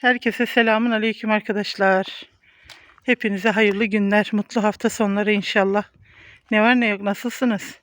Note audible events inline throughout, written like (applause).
Herkese selamun aleyküm arkadaşlar. Hepinize hayırlı günler, mutlu hafta sonları inşallah. Ne var ne yok nasılsınız?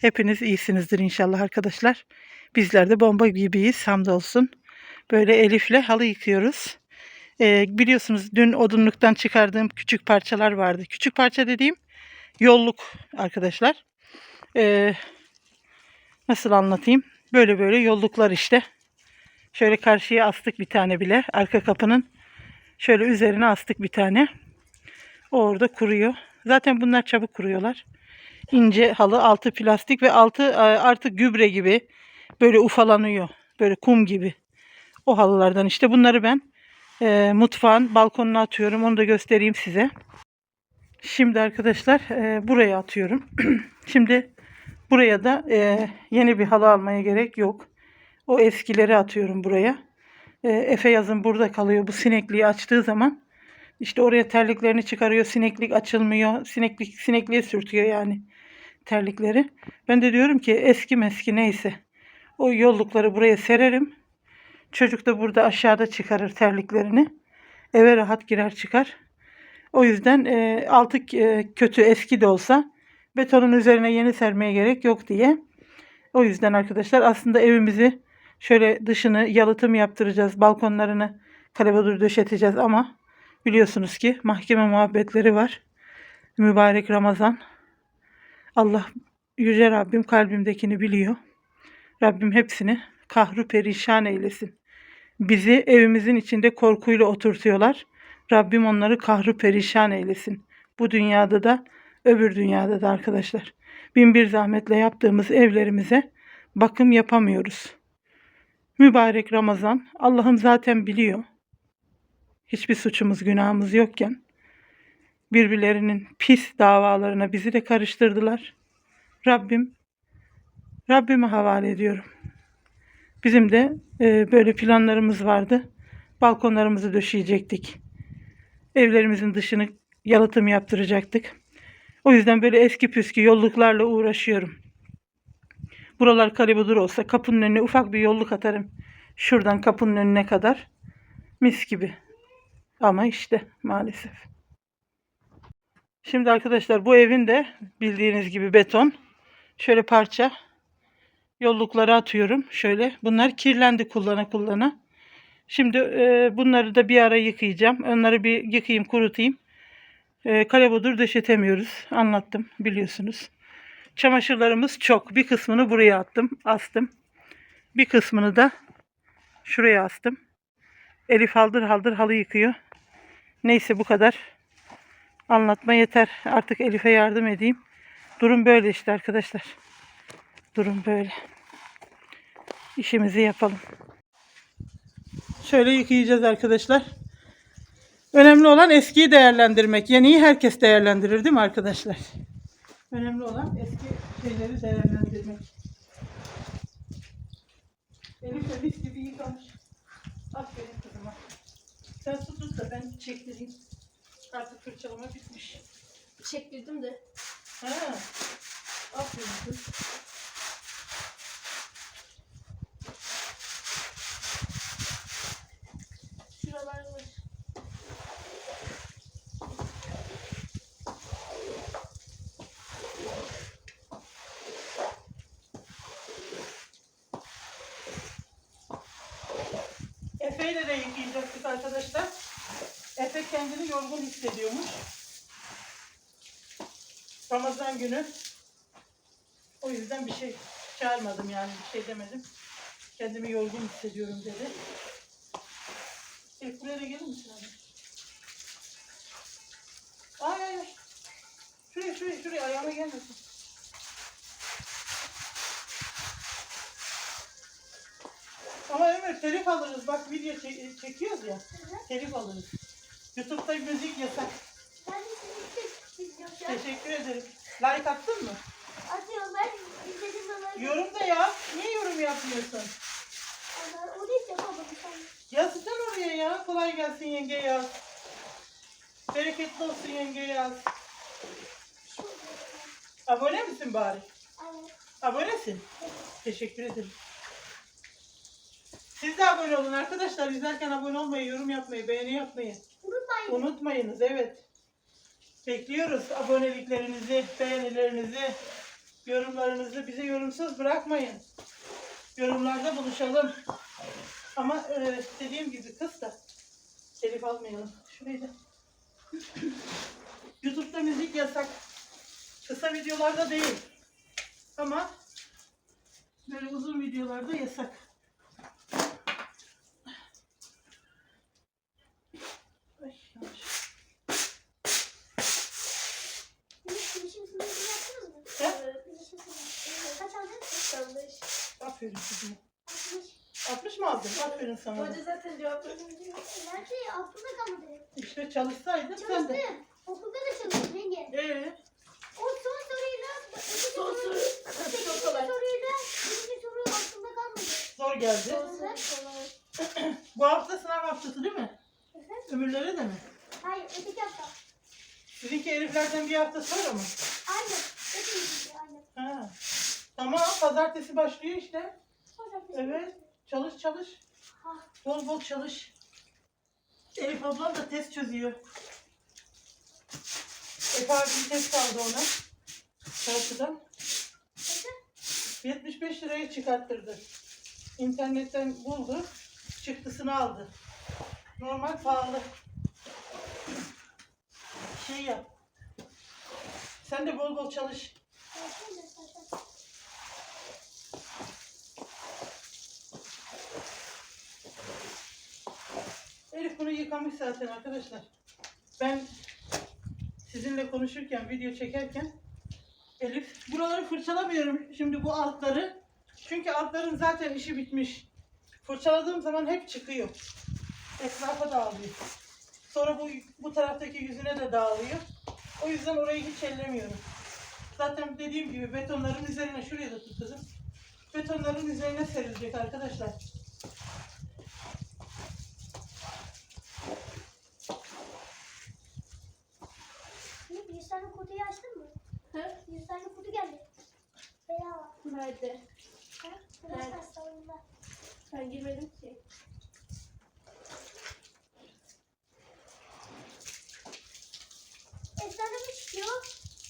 Hepiniz iyisinizdir inşallah arkadaşlar. Bizler de bomba gibiyiz hamdolsun. Böyle Elif'le halı yıkıyoruz. Ee, biliyorsunuz dün odunluktan çıkardığım küçük parçalar vardı. Küçük parça dediğim yolluk arkadaşlar. Ee, nasıl anlatayım? Böyle böyle yolluklar işte. Şöyle karşıya astık bir tane bile. Arka kapının şöyle üzerine astık bir tane. O orada kuruyor. Zaten bunlar çabuk kuruyorlar. İnce halı, altı plastik ve altı e, artık gübre gibi böyle ufalanıyor. Böyle kum gibi. O halılardan işte bunları ben e, mutfağın balkonuna atıyorum. Onu da göstereyim size. Şimdi arkadaşlar e, buraya atıyorum. (clears throat) Şimdi buraya da e, yeni bir halı almaya gerek yok. O eskileri atıyorum buraya. E, Efe yazın burada kalıyor. Bu sinekliği açtığı zaman işte oraya terliklerini çıkarıyor. Sineklik açılmıyor. Sineklik sinekliğe sürtüyor yani terlikleri. Ben de diyorum ki eski meski neyse. O yollukları buraya sererim. Çocuk da burada aşağıda çıkarır terliklerini. Eve rahat girer çıkar. O yüzden e, altı e, kötü eski de olsa betonun üzerine yeni sermeye gerek yok diye. O yüzden arkadaşlar aslında evimizi şöyle dışını yalıtım yaptıracağız. Balkonlarını kalebadur döşeteceğiz ama biliyorsunuz ki mahkeme muhabbetleri var. Mübarek Ramazan. Allah Yüce Rabbim kalbimdekini biliyor. Rabbim hepsini kahru perişan eylesin. Bizi evimizin içinde korkuyla oturtuyorlar. Rabbim onları kahru perişan eylesin. Bu dünyada da öbür dünyada da arkadaşlar. Bin bir zahmetle yaptığımız evlerimize bakım yapamıyoruz. Mübarek Ramazan Allah'ım zaten biliyor. Hiçbir suçumuz günahımız yokken birbirlerinin pis davalarına bizi de karıştırdılar. Rabbim Rabbime havale ediyorum. Bizim de e, böyle planlarımız vardı. Balkonlarımızı döşeyecektik. Evlerimizin dışını yalıtım yaptıracaktık. O yüzden böyle eski püskü yolluklarla uğraşıyorum. Buralar kalibudur olsa kapının önüne ufak bir yolluk atarım. Şuradan kapının önüne kadar. Mis gibi. Ama işte maalesef. Şimdi arkadaşlar bu evin de bildiğiniz gibi beton. Şöyle parça yollukları atıyorum. Şöyle bunlar kirlendi kullana kullana. Şimdi e, bunları da bir ara yıkayacağım. Onları bir yıkayayım kurutayım. E, kalebudur döşetemiyoruz. Anlattım biliyorsunuz. Çamaşırlarımız çok. Bir kısmını buraya attım, astım. Bir kısmını da şuraya astım. Elif haldır haldır halı yıkıyor. Neyse bu kadar. Anlatma yeter. Artık Elif'e yardım edeyim. Durum böyle işte arkadaşlar. Durum böyle. İşimizi yapalım. Şöyle yıkayacağız arkadaşlar. Önemli olan eskiyi değerlendirmek. Yeniyi herkes değerlendirir değil mi arkadaşlar? Önemli olan eski şeyleri değerlendirmek. Elif de mis gibi yıkamış. Aferin kızıma. Sen su tut da ben çektireyim. Artık fırçalama bitmiş. Çektirdim de. Ha. Aferin kız. Efe'yle de yıkayacaktık arkadaşlar. Efe kendini yorgun hissediyormuş. Ramazan günü. O yüzden bir şey çağırmadım yani bir şey demedim. Kendimi yorgun hissediyorum dedi. Elif buraya da gelir misin abi? Ay ay ay. Şuraya şuraya şuraya ayağıma gelmesin. Ama Ömer telif alırız. Bak video çek- çekiyoruz ya. Telif alırız. Youtube'da müzik yasak. Ben izliyorum. Teşekkür ederim. Like attın mı? Atıyorum ben izledim ama. Yorum da yap. Niye yorum yapmıyorsun? Ama onu hiç yapamadım. Sen Yazacaksın oraya ya. Kolay gelsin yenge yaz. Bereketli olsun yenge yaz. Abone misin bari? Evet. Abonesin. Teşekkür ederim. Siz de abone olun arkadaşlar. İzlerken abone olmayı, yorum yapmayı, beğeni yapmayı Unutmayın. unutmayınız. Evet. Bekliyoruz aboneliklerinizi, beğenilerinizi, yorumlarınızı. Bize yorumsuz bırakmayın. Yorumlarda buluşalım. Ama e, dediğim gibi kız da telif almayalım. Şurayı da. (clears throat) YouTube'da müzik yasak. Kısa videolarda değil. Ama böyle uzun videolarda yasak. Ay, yavaş. Siz bilişim sınavını yaptınız mı? He? Evet. Bilişim sınavı. Kaç aldın? 95. Aferin kızım. 60. 60 mı aldın? Aferin sana. Hoca zaten cevaplarını Nerede? Aklımda kalmadı. İşte çalışsaydın sen Çalıştım. de. Okulda da çalıştım yenge. Ee, O son soruyla öteki Son soru- soru. (laughs) öteki Çok kolay. soruyla birinci soru aklımda kalmadı. zor geldi. Son soru kolay. Bu hafta sınav haftası değil mi? Ömürleri de mi? Hayır öteki hafta. Sizinki Eliflerden bir hafta sonra mı? Aynen. Öteki aynen. Ha. Tamam pazartesi başlıyor işte. Pazartesi. Evet. Çalış çalış. Ah, Bol bol çalış. Elif ablam da test çözüyor. Efe abim test aldı ona. Çarşıdan. Efe? 75 liraya çıkarttırdı. İnternetten buldu. Çıktısını aldı. Normal pahalı. Şey yap. Sen de bol bol çalış. Elif bunu yıkamış zaten arkadaşlar. Ben sizinle konuşurken, video çekerken Elif buraları fırçalamıyorum şimdi bu altları. Çünkü altların zaten işi bitmiş. Fırçaladığım zaman hep çıkıyor. Etrafa dağılıyor. Sonra bu bu taraftaki yüzüne de dağılıyor. O yüzden orayı hiç ellemiyorum. Zaten dediğim gibi betonların üzerine şuraya da tut kızım. Betonların üzerine serilecek arkadaşlar. Bir tane kutuyu açtın mı? Ha? Bir tane kutu geldi. Bedava. Nerede? Ha? Burası Evet. hastalarında. Ben girmedim ki. Efsane mi çıkıyor?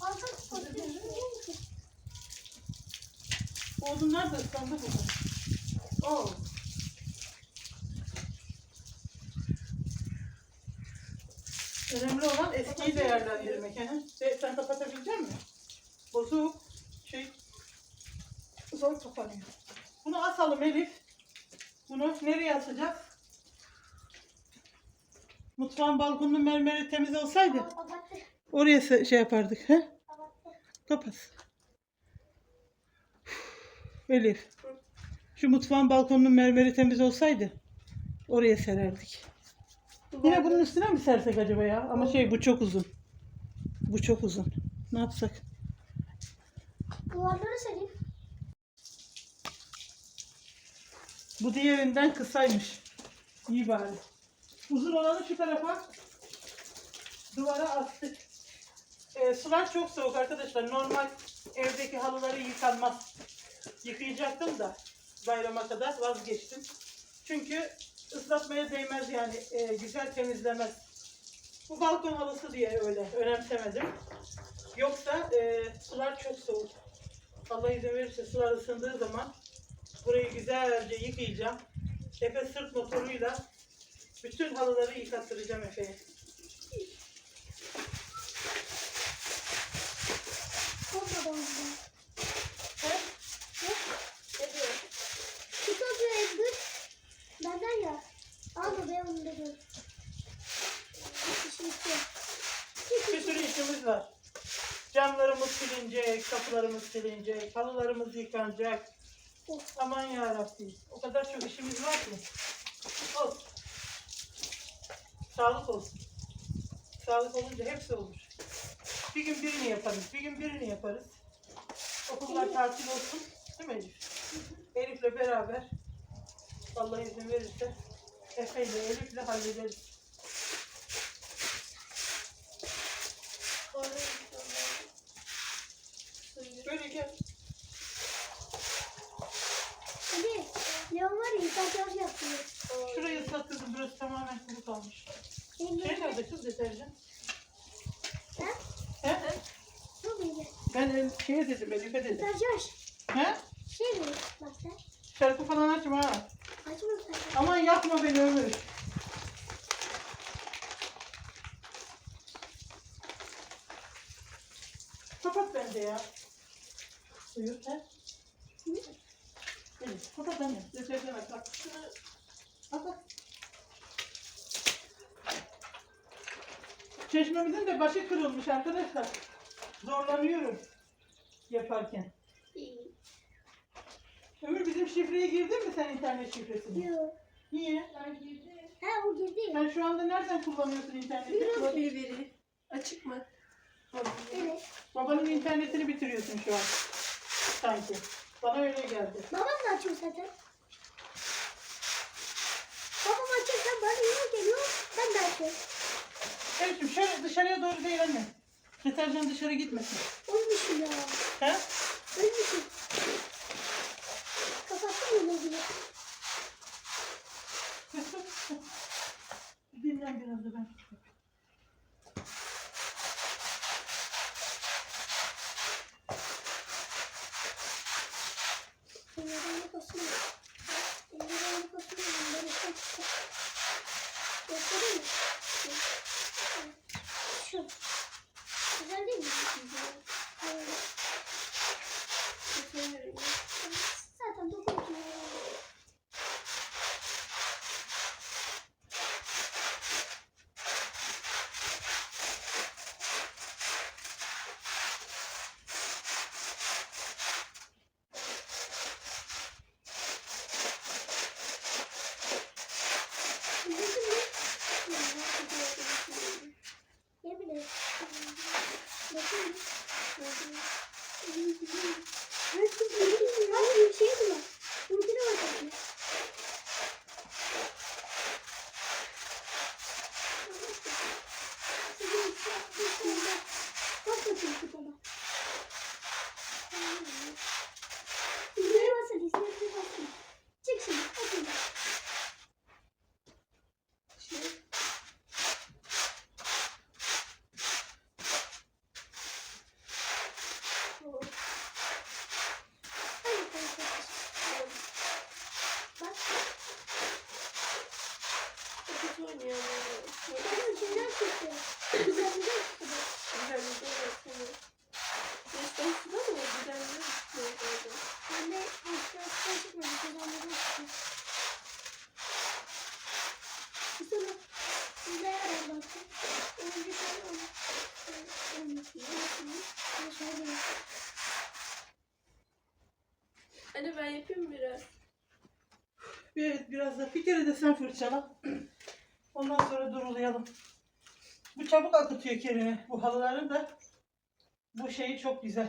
Arka kutu biliyor musun? Odunlar da ıslandı burada. Oo. Önemli olan eskiyi değerlendirmek. He? Sen, sen kapatabilecek misin? Bozuk. Şey, zor kapanıyor. Bunu asalım Elif. Bunu nereye asacağız? Mutfağın balkonunun mermeri temiz olsaydı oraya şey yapardık. He? Kapat. Elif. Şu mutfağın balkonunun mermeri temiz olsaydı oraya sererdik. Yine bunun üstüne mi sersek acaba ya? Ama şey bu çok uzun. Bu çok uzun. Ne yapsak? Duvarları sereyim. Bu diğerinden kısaymış. İyi bari. Uzun olanı şu tarafa duvara astık. Ee, sular çok soğuk arkadaşlar. Normal evdeki halıları yıkanmaz. Yıkayacaktım da bayrama kadar vazgeçtim. Çünkü ıslatmaya değmez yani e, güzel temizlemez. Bu balkon halısı diye öyle önemsemedim. Yoksa e, sular çok soğuk. Allah izin verirse sular ısındığı zaman burayı güzelce yıkayacağım. Efe sırt motoruyla bütün halıları yıkattıracağım Efe'ye. Korkma da ondan. He? Ne diyor? Kutu atıyor Ezgi. Benden ya. Alma be onu da gör. İşim istiyor. Bir sürü işimiz var. Camlarımız silinecek, silinecek, halılarımız yıkanacak. Oh. Aman yarabbim. O kadar çok işimiz var ki. Olsun. Sağlık olsun. Sağlık olunca hepsi olur. Bir gün birini yaparız, bir gün birini yaparız. Okullar tatil olsun. Değil mi Elif? Elif'le beraber Allah izin verirse Efe ile Elif'le hallederiz. Orada Böyle gel. Hadi. Leon var ya çarşı yaptı. Şurayı ıslat kızım. Burası tamamen kuru kalmış. Şey nerede kız deterjan? Ha? He? Bu muydu? Ben el- şeye dedim, Elif'e dedim. Deterjan. He? Şey mi? Bak sen. Şarkı falan açma ha. Açma sen. Aman yakma beni Ömür. Kapat bence ya. Suyu he? Evet, kapat anne. Deterjan at. Bak. Kapat. Çeşmemizin de başı kırılmış arkadaşlar. Zorlanıyorum yaparken. İyi. Ömür bizim şifreye girdin mi sen internet şifresini? Yok. Niye? Ben girdim. Ha o girdi. Sen şu anda nereden kullanıyorsun interneti? Bilmiyorum. Bir veri. Açık mı? Evet. Babanın internetini bitiriyorsun şu an. Sanki. Bana öyle geldi. Babam da açıyor zaten. Babam açarken bana yine geliyor. Ben de açıyorum. Şimdi şöyle dışarıya doğru değil anne. Deterjan dışarı gitmesin. Ölmüşüm ya. He? Ölmüşüm. Biraz da bir kere de sen fırçala. Ondan sonra durulayalım. Bu çabuk akıtıyor kelini. Bu halıların da bu şeyi çok güzel.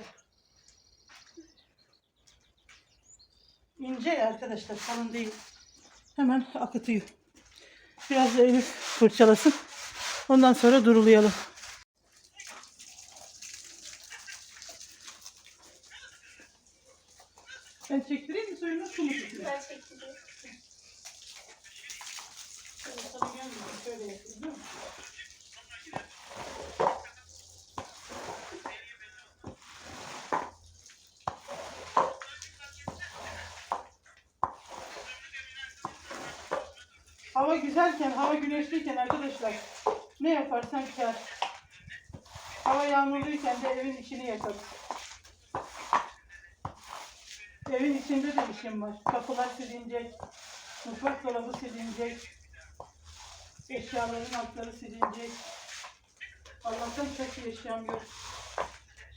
İnce arkadaşlar kalın değil. Hemen akıtıyor. Biraz da Elif fırçalasın. Ondan sonra durulayalım. Ben çektireyim mi suyunu su mu tutayım? Ben çektim. Şöyle sana gelmiyor. Şöyle yapayım, değil mi? Hava güzelken, hava güneşliyken arkadaşlar ne yaparsan kar. Hava yağmurluyken de evin içini yakarız. Evin içinde de işim var. Kapılar silinecek, mutfak dolabı silinecek, eşyaların altları silinecek. Allah'tan çok eşyam yok.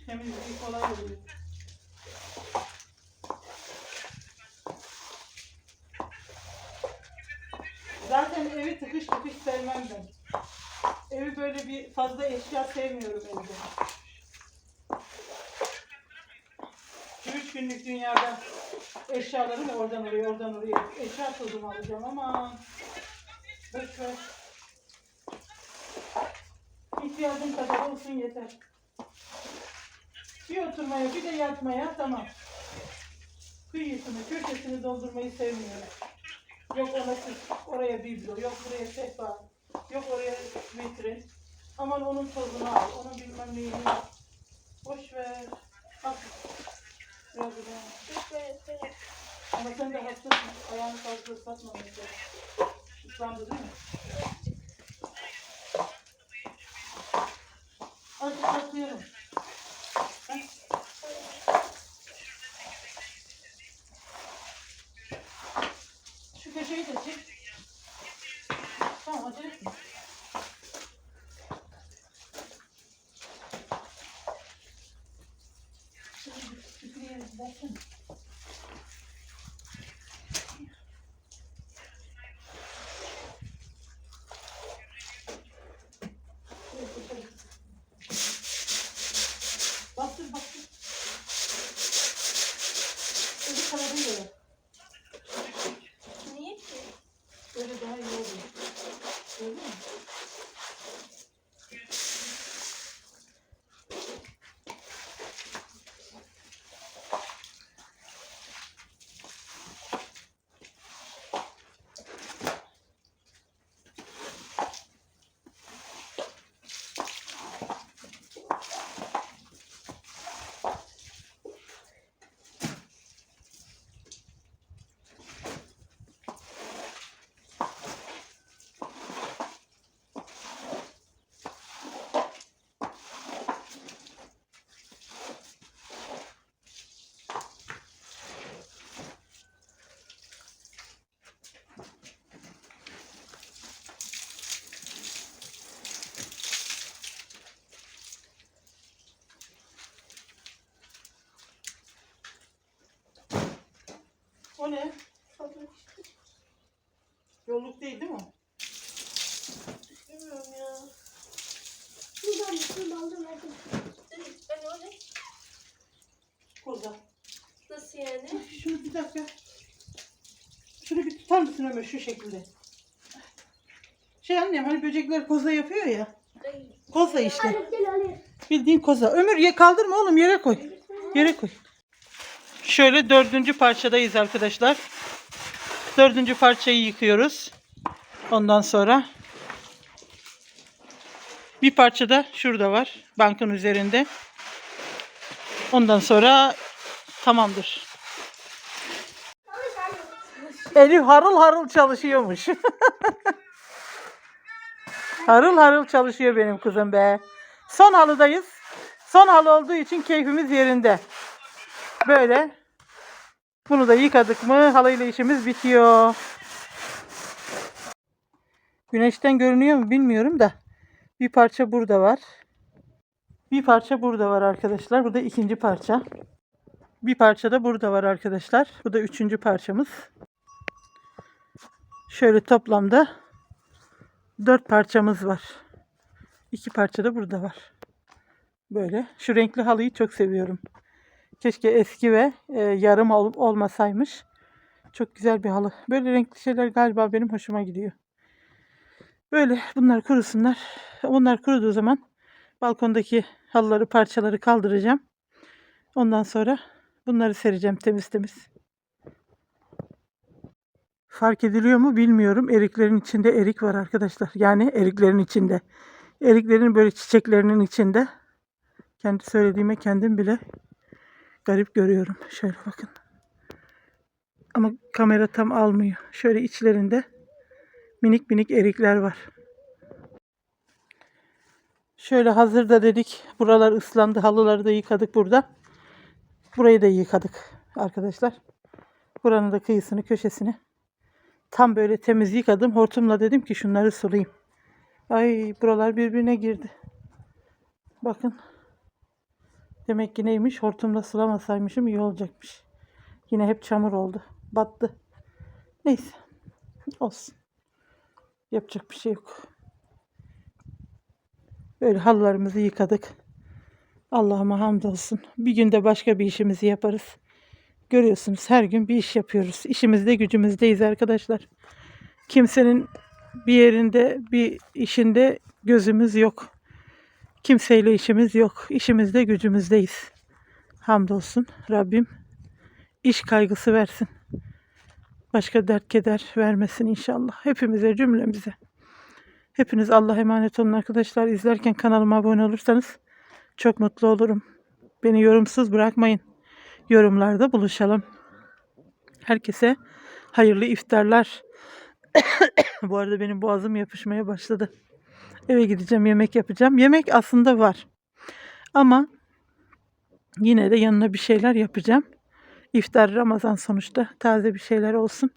Temizliği kolay oluyor. Zaten evi tıkış tıkış sevmem ben. Evi böyle bir fazla eşya sevmiyorum evde. Şu üç günlük dünyada eşyalarımı oradan oraya oradan oraya eşya tozumu alacağım ama boş ver. İhtiyacım kadar olsun yeter. Bir oturmaya bir de yatmaya tamam. Kıyısını köşesini doldurmayı sevmiyorum. Yok ona oraya biblo, yok buraya sehpa, yok oraya vitrin. Aman onun tozunu al, onun bilmem neyini al. Boş ver. Bak. Biraz da Dur böyle koyayım. Ama sen de hastasın. Ayağını fazla ıslatma mesela. Islandı değil mi? Azıcık ıslatlıyorum. Ömer şu şekilde? Şey annem hani böcekler koza yapıyor ya. Koza işte. Bildiğin koza. Ömür ye kaldırma oğlum yere koy. Yere koy. Şöyle dördüncü parçadayız arkadaşlar. Dördüncü parçayı yıkıyoruz. Ondan sonra bir parça da şurada var. Bankın üzerinde. Ondan sonra tamamdır. Elif harıl harıl çalışıyormuş. harıl harıl çalışıyor benim kızım be. Son halıdayız. Son halı olduğu için keyfimiz yerinde. Böyle. Bunu da yıkadık mı halıyla işimiz bitiyor. Güneşten görünüyor mu bilmiyorum da. Bir parça burada var. Bir parça burada var arkadaşlar. Bu da ikinci parça. Bir parça da burada var arkadaşlar. Bu da üçüncü parçamız. Şöyle toplamda dört parçamız var. İki parça da burada var. Böyle. Şu renkli halıyı çok seviyorum. Keşke eski ve e, yarım ol- olmasaymış. Çok güzel bir halı. Böyle renkli şeyler galiba benim hoşuma gidiyor. Böyle bunlar kurusunlar. Onlar kuruduğu zaman balkondaki halıları parçaları kaldıracağım. Ondan sonra bunları sereceğim temiz temiz. Fark ediliyor mu bilmiyorum. Eriklerin içinde erik var arkadaşlar. Yani eriklerin içinde. Eriklerin böyle çiçeklerinin içinde. Kendi söylediğime kendim bile garip görüyorum. Şöyle bakın. Ama kamera tam almıyor. Şöyle içlerinde minik minik erikler var. Şöyle hazırda dedik. Buralar ıslandı. Halıları da yıkadık burada. Burayı da yıkadık arkadaşlar. Buranın da kıyısını, köşesini tam böyle temiz yıkadım. Hortumla dedim ki şunları sulayayım. Ay buralar birbirine girdi. Bakın. Demek ki neymiş? Hortumla sulamasaymışım iyi olacakmış. Yine hep çamur oldu. Battı. Neyse. Olsun. Yapacak bir şey yok. Böyle halılarımızı yıkadık. Allah'ıma hamdolsun. Bir günde başka bir işimizi yaparız. Görüyorsunuz her gün bir iş yapıyoruz. İşimizde gücümüzdeyiz arkadaşlar. Kimsenin bir yerinde bir işinde gözümüz yok. Kimseyle işimiz yok. İşimizde gücümüzdeyiz. Hamdolsun Rabbim iş kaygısı versin. başka dert keder vermesin inşallah. Hepimize cümlemize. Hepiniz Allah'a emanet olun arkadaşlar. İzlerken kanalıma abone olursanız çok mutlu olurum. Beni yorumsuz bırakmayın. Yorumlarda buluşalım. Herkese hayırlı iftarlar. (coughs) Bu arada benim boğazım yapışmaya başladı. Eve gideceğim, yemek yapacağım. Yemek aslında var. Ama yine de yanına bir şeyler yapacağım. İftar Ramazan sonuçta taze bir şeyler olsun.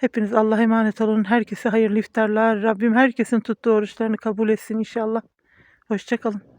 Hepiniz Allah'a emanet olun. Herkese hayırlı iftarlar. Rabbim herkesin tuttuğu oruçlarını kabul etsin inşallah. Hoşçakalın.